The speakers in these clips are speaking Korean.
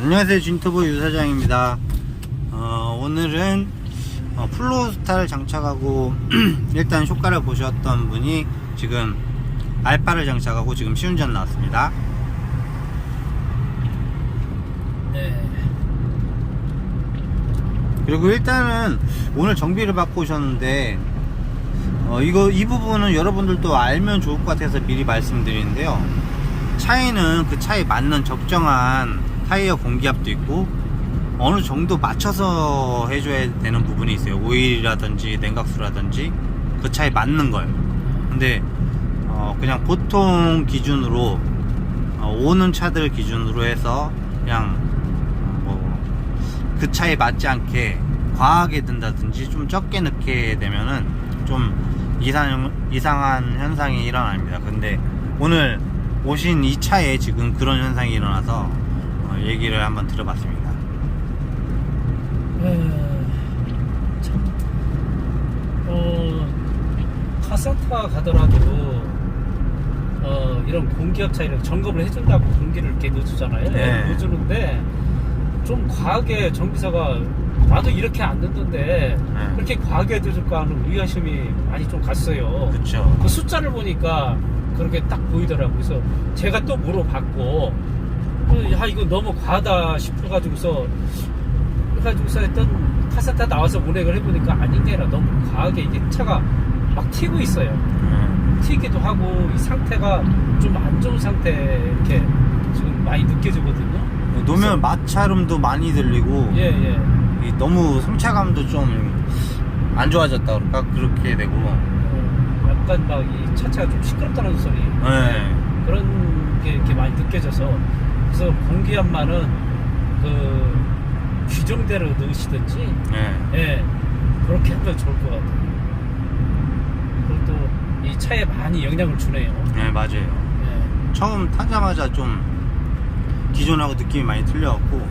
안녕하세요. 진투브 유사장입니다. 어, 오늘은 어, 플로스타를 장착하고 일단 효과를 보셨던 분이 지금 알파를 장착하고 지금 시운전 나왔습니다. 네. 그리고 일단은 오늘 정비를 받고 오셨는데 어, 이거 이 부분은 여러분들도 알면 좋을 것 같아서 미리 말씀드리는데요. 차에는 그 차에 맞는 적정한 타이어 공기압도 있고 어느 정도 맞춰서 해줘야 되는 부분이 있어요 오일이라든지 냉각수라든지 그 차에 맞는 걸 근데 어, 그냥 보통 기준으로 어, 오는 차들 기준으로 해서 그냥 뭐 그 차에 맞지 않게 과하게 든다든지 좀 적게 넣게 되면은 좀 이상, 이상한 현상이 일어납니다. 근데 오늘 오신 이 차에 지금 그런 현상이 일어나서 어, 얘기를 한번 들어봤습니다. 에, 참, 어, 카센터 가더라도, 어, 이런 공기압 차이를 점검을 해준다고 공기를 이렇게 넣어주잖아요. 네. 넣어주는데, 좀 과하게 정비사가, 나도 이렇게 안 넣던데, 네. 그렇게 과하게 넣어줄까 하는 의아심이 많이 좀 갔어요. 그쵸. 그 숫자를 보니까 그렇게 딱 보이더라고요. 그래서 제가 또 물어봤고, 어, 야, 이거 너무 과하다 싶어가지고서, 그래가지고서 했던 카세타 나와서 운행을 해보니까 아닌 게 아니라 너무 과하게 이게 차가 막 튀고 있어요. 음, 튀기도 하고, 이 상태가 좀 안 좋은 상태 이렇게 지금 많이 느껴지거든요. 노면 마찰음도 많이 들리고 예, 예. 이 너무 성차감도 좀 안 좋아졌다 그럴까 그렇게 되고 어, 약간 막 이 차체가 좀 시끄럽다는 소리. 네. 그런 게 이렇게 많이 느껴져서 그래서 공기압만은 그 규정대로 넣으시든지 네. 예 그렇게 하면 좋을 것 같아요 그리고 또 이 차에 많이 영향을 주네요 네 맞아요. 예. 처음 타자마자 좀 기존하고 느낌이 많이 틀려갖고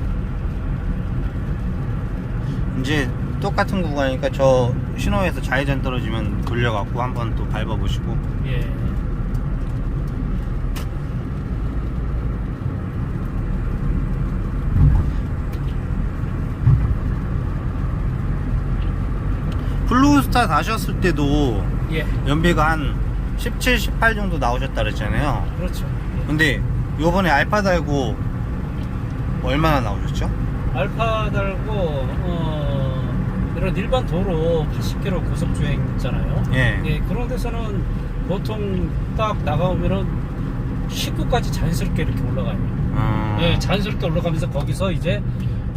이제 똑같은 구간이니까 저 신호에서 좌회전 떨어지면 돌려갖고 한번 또 밟아보시고 예. 블루 스타 다셨을 때도 예. 연비가 한 17, 18 정도 나오셨다 그랬잖아요 그렇죠 예. 근데 요번에 알파 달고 얼마나 나오셨죠? 알파 달고 어, 이런 일반 도로 80km 고속 주행 있잖아요 예. 예, 그런 데서는 보통 딱 나가오면은 19까지 자연스럽게 이렇게 올라가요. 어... 예, 자연스럽게 올라가면서 거기서 이제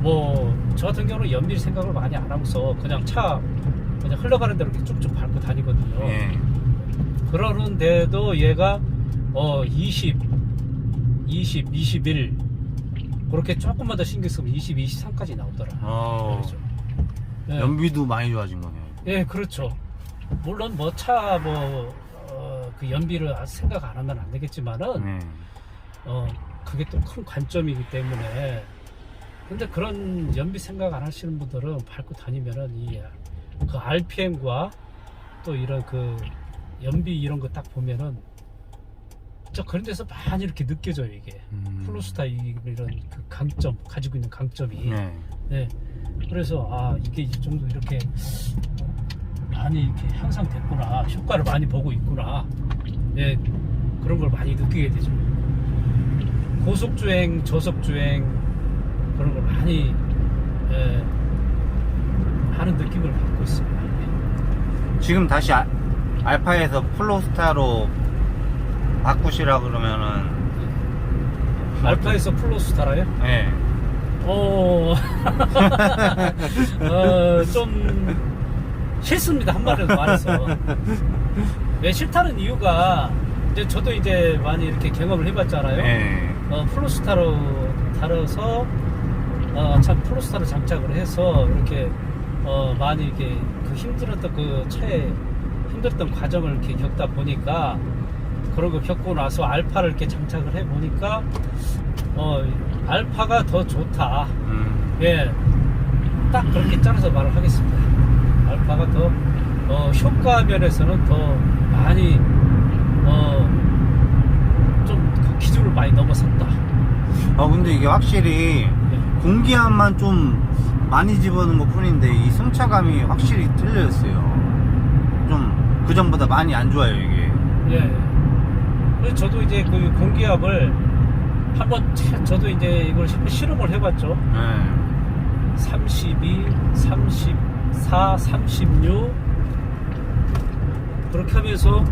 뭐 저 같은 경우는 연비를 생각을 많이 안 하고서 그냥 차 그냥 흘러가는 대로 이렇게 쭉쭉 밟고 다니거든요. 예. 그러는데도 얘가 어 20, 20, 21 그렇게 조금만 더 신경 쓰면 20, 23까지 나오더라. 어... 그렇죠. 예. 연비도 많이 좋아진 거네요 예, 그렇죠. 물론 뭐 차뭐 어, 그 연비를 생각 안 하면 안 되겠지만은 네. 어 그게 또 큰 관점이기 때문에 근데 그런 연비 생각 안 하시는 분들은 밟고 다니면은 이 그 RPM과 또 이런 그 연비 이런 거 딱 보면은 저 그런 데서 많이 이렇게 느껴져요 이게. 음... 플루스타 이- 이런 그 강점 가지고 있는 강점이. 네. 네. 그래서 아 이게 이 정도 이렇게 많이 이렇게 향상됐구나. 효과를 많이 보고 있구나. 예 그런 걸 많이 느끼게 되죠. 고속 주행 저속 주행 그런 걸 많이 예, 하는 느낌을 받고 있습니다 지금 다시 아- 알파에서 플로스타로 바꾸시라 그러면은 알파에서 플로스타라요? 네. 어, 어, 좀 싫습니다 한마디로 말해서 왜 싫다는 이유가 이제 저도 이제 많이 이렇게 경험을 해봤잖아요. 네. 어, 플로스타로 달아서 어, 참 플로스타로 장착을 해서 이렇게 어, 많이 이렇게 그 힘들었던 그 차에 힘들었던 과정을 이렇게 겪다 보니까 그런 거 겪고 나서 알파를 이렇게 장착을 해 보니까 어, 알파가 더 좋다. 음. 예, 딱 그렇게 짜서 말을 하겠습니다. 알파가 더 어, 효과 면에서는 더 많이 어, 좀그 기준을 많이 넘어섰다. 어 근데 이게 확실히 예. 공기압만 좀 많이 집어넣은 것 뿐인데 이 승차감이 확실히 틀려졌어요. 좀 그 전보다 많이 안 좋아요 이게. 예. 그래서 저도 이제 그 공기압을 한번 차- 저도 이제 이걸 실험을 해봤죠. 네. 32, 34, 36 그렇게 하면서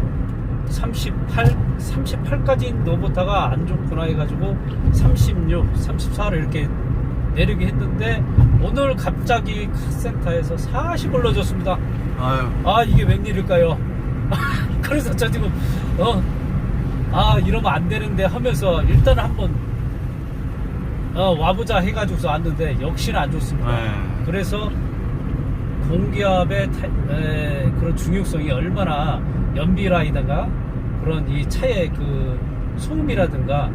38, 38까지 넣어보다가 안 좋구나 해가지고 36, 34를 이렇게 내리게 했는데 오늘 갑자기 카센터에서 40을 넣어줬습니다. 아유. 아 이게 웬일일까요? 그래서 저 지금 어, 아 이러면 안 되는데 하면서 일단 한번 어, 와보자 해가지고서 왔는데 역시나 안 좋습니다. 네. 그래서 공기압의 타- 에, 그런 중요성이 얼마나 연비라든가 그런 이 차의 그 소음이라든가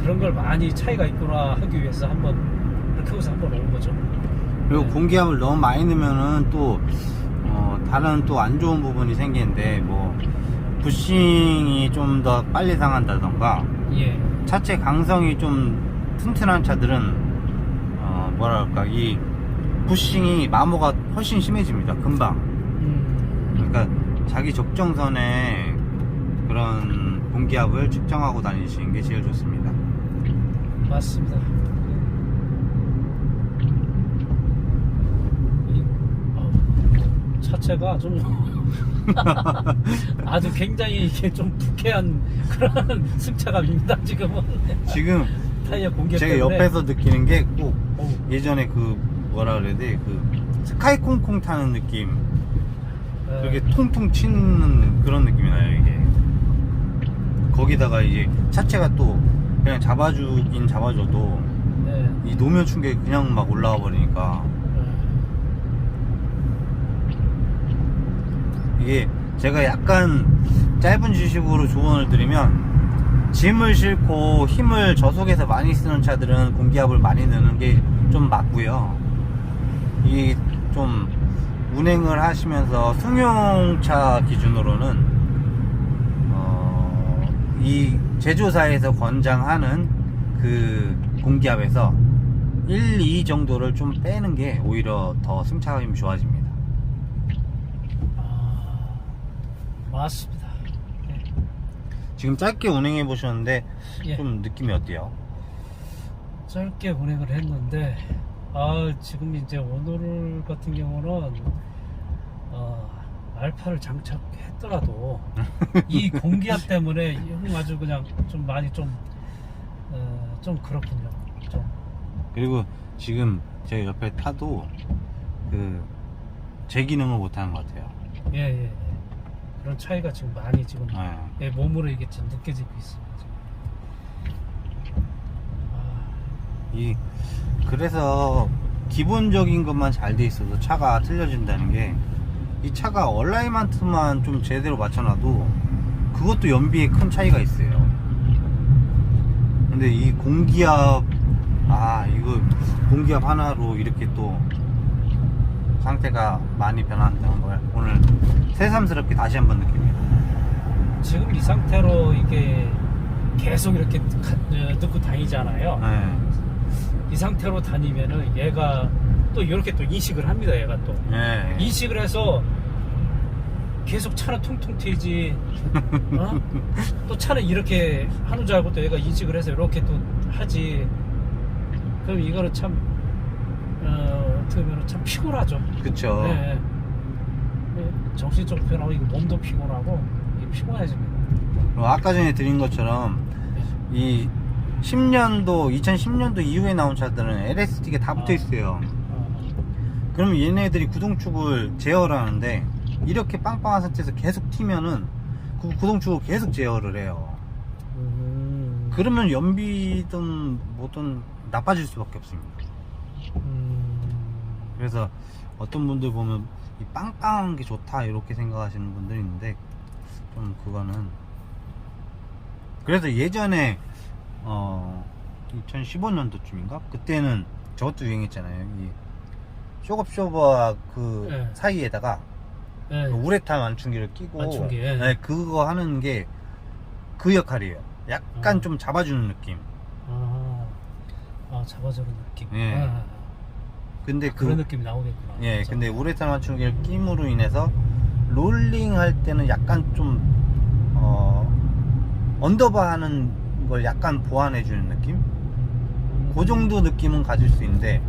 그런 걸 많이 차이가 있구나 하기 위해서 한번 해서 한번 온 거죠. 그리고 네. 공기압을 너무 많이 넣으면은 또 어, 다른 또 안 좋은 부분이 생기는데 뭐 부싱이 좀 더 빨리 상한다던가 예. 차체 강성이 좀 튼튼한 차들은 어, 뭐랄까 이 부싱이 마모가 훨씬 심해집니다 금방 음, 그러니까 자기 적정선에 그런 공기압을 측정하고 다니시는 게 제일 좋습니다 맞습니다. 이, 어, 차체가 좀 아주 굉장히 이게 좀 불쾌한 그런 승차감입니다. 지금은 지금 타이어 공개 제가 때문에. 옆에서 느끼는 게꼭 어우, 예전에 그 뭐라 그래야 돼? 그 스카이 콩콩 타는 느낌. 예, 그렇게 통통 치는 그런 느낌이 나요, 이게. 거기다가 이제 차체가 또 그냥 잡아주긴 잡아줘도 네, 이 노면 충격이 그냥 막 올라와 버리니까 예. 이게 제가 약간 짧은 지식으로 조언을 드리면 짐을 싣고 힘을 저속에서 많이 쓰는 차들은 공기압을 많이 넣는 게 좀 맞고요. 이 좀 운행을 하시면서 승용차 기준으로는 어, 이 제조사에서 권장하는 그 공기압에서 1, 2 정도를 좀 빼는 게 오히려 더 승차감이 좋아집니다. 아, 맞습니다. 예. 지금 짧게 운행해 보셨는데 예. 좀 느낌이 어때요? 짧게 운행을 했는데 아 지금 이제 오늘 같은 경우는 어, 알파를 장착했더라도 이 공기압 때문에 형 아주 그냥 좀 많이 좀 어, 좀 그렇군요. 좀 그리고 지금 제 옆에 타도 그 제 기능을 못 하는 것 같아요. 예, 예, 예. 그런 차이가 지금 많이 지금 네. 예, 몸으로 이게 좀 느껴지고 있습니다. 아, 이 그래서 기본적인 것만 잘 돼 있어도 차가 틀려진다는 게 이 차가 얼라이먼트만 좀 제대로 맞춰놔도 그것도 연비에 큰 차이가 있어요. 근데 이 공기압 아 이거 공기압 하나로 이렇게 또 상태가 많이 변한다는 걸 오늘 새삼스럽게 다시 한번 느낍니다. 지금 이 상태로 이게 계속 이렇게 가- 어, 넣고 다니잖아요. 네. 이 상태로 다니면은 얘가 또 이렇게 또 인식을 합니다. 얘가 또 네. 인식을 해서 계속 차는 통통 튀지. 어? 또 차는 이렇게 하는 줄 알고 또 얘가 인식을 해서 이렇게 또 하지. 그럼 이거는 참 어, 어떻게 보면 참 피곤하죠. 그쵸. 네. 네, 정신적으로 피곤하고 이거 몸도 피곤하고 이게 피곤해집니다. 어, 아까 전에 드린 것처럼 네. 이 10년도 2010년도 이후에 나온 차들은 LSD가 다 붙어 있어요. 어, 그러면 얘네들이 구동축을 제어를 하는데 이렇게 빵빵한 상태에서 계속 튀면은 그 구동축을 계속 제어를 해요. 음, 그러면 연비든 뭐든 나빠질 수밖에 없습니다. 음, 그래서 어떤 분들 보면 이 빵빵한 게 좋다 이렇게 생각하시는 분들이 있는데 좀 그거는 그래서 예전에 어 2015년도쯤인가 그때는 저것도 유행했잖아요 이 쇼겁쇼버와 그 네. 사이에다가 네. 그 우레탄 완충기를 끼고 완충기, 예. 네, 그거 하는 게 그 역할이에요 약간 어. 좀 잡아주는 느낌 아, 아, 아 잡아주는 느낌. 예. 아, 근데 그 그런 느낌이 나오겠구나. 예, 진짜. 근데 우레탄 맞추기 끼임으로 인해서 롤링 할 때는 약간 좀 어, 언더바 하는 걸 약간 보완해 주는 느낌? 그 정도 느낌은 가질 수 있는데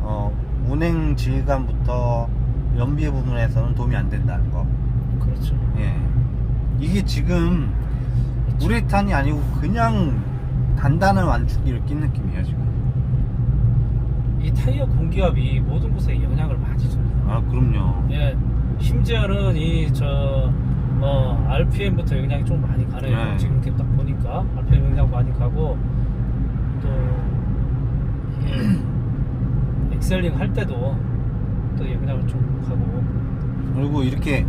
어, 운행 질감부터 연비 부분에서는 도움이 안 된다는 거. 그렇죠. 예. 이게 지금 그렇죠. 우레탄이 아니고 그냥 단단한 완충기를 낀 느낌이에요, 지금. 이 타이어 공기압이 모든 곳에 영향을 많이 줍니다. 아, 그럼요. 예, 심지어는 이저 어, RPM부터 영향이 좀 많이 가네요. 네. 지금 이렇게 딱 보니까 RPM 영향 많이 가고 또 이게 엑셀링 할 때도 또 영향을 좀 가고 그리고 이렇게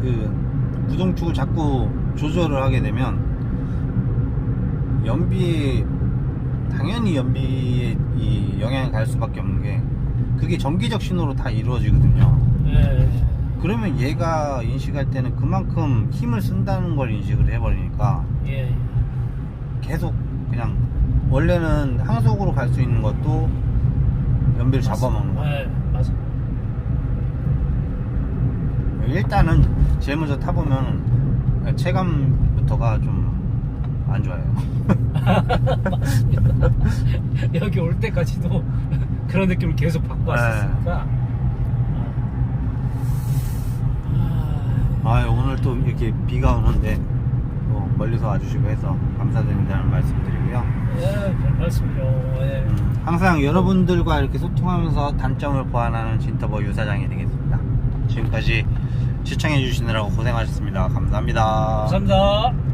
그 구동축을 자꾸 조절을 하게 되면 연비에 당연히 연비에 이 영향이 갈 수밖에 없는 게 그게 정기적 신호로 다 이루어지거든요. 예, 그러면 얘가 인식할 때는 그만큼 힘을 쓴다는 걸 인식을 해버리니까 예, 계속 그냥 원래는 항속으로 갈 수 있는 것도 연비를 잡아먹는 거예요. 예, 맞아. 일단은 제일 먼저 타보면 체감부터가 좀 안 좋아요. 맞습니다. 여기 올 때까지도 그런 느낌을 계속 받고 네. 왔었으니까. 아, 아 오늘 또 이렇게 비가 오는데 또 멀리서 와주시고 해서 감사드린다는 말씀드리고요. 예, 별 말씀이요. 예. 음, 항상 여러분들과 이렇게 소통하면서 단점을 보완하는 진터버 유사장이 되겠습니다. 지금까지 시청해 주시느라고 고생하셨습니다. 감사합니다. 감사합니다.